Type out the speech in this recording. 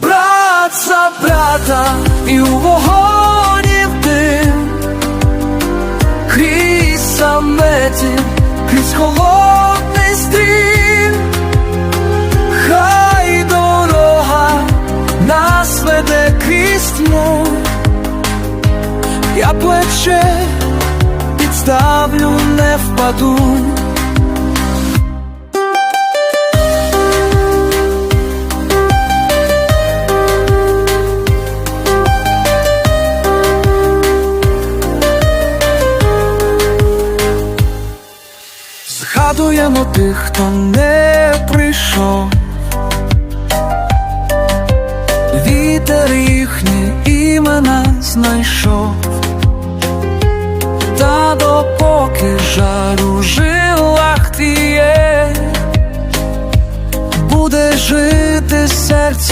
Брат за брата і у вогоні в дим. Крізь саметі, крізь холодний стрім. Хай дорога нас веде крізь Я плече підставлю, не впаду Згадуємо тих, хто не прийшов. Вітер їхні імена знайшов. Та допоки жар у жилах тіє, буде жити серце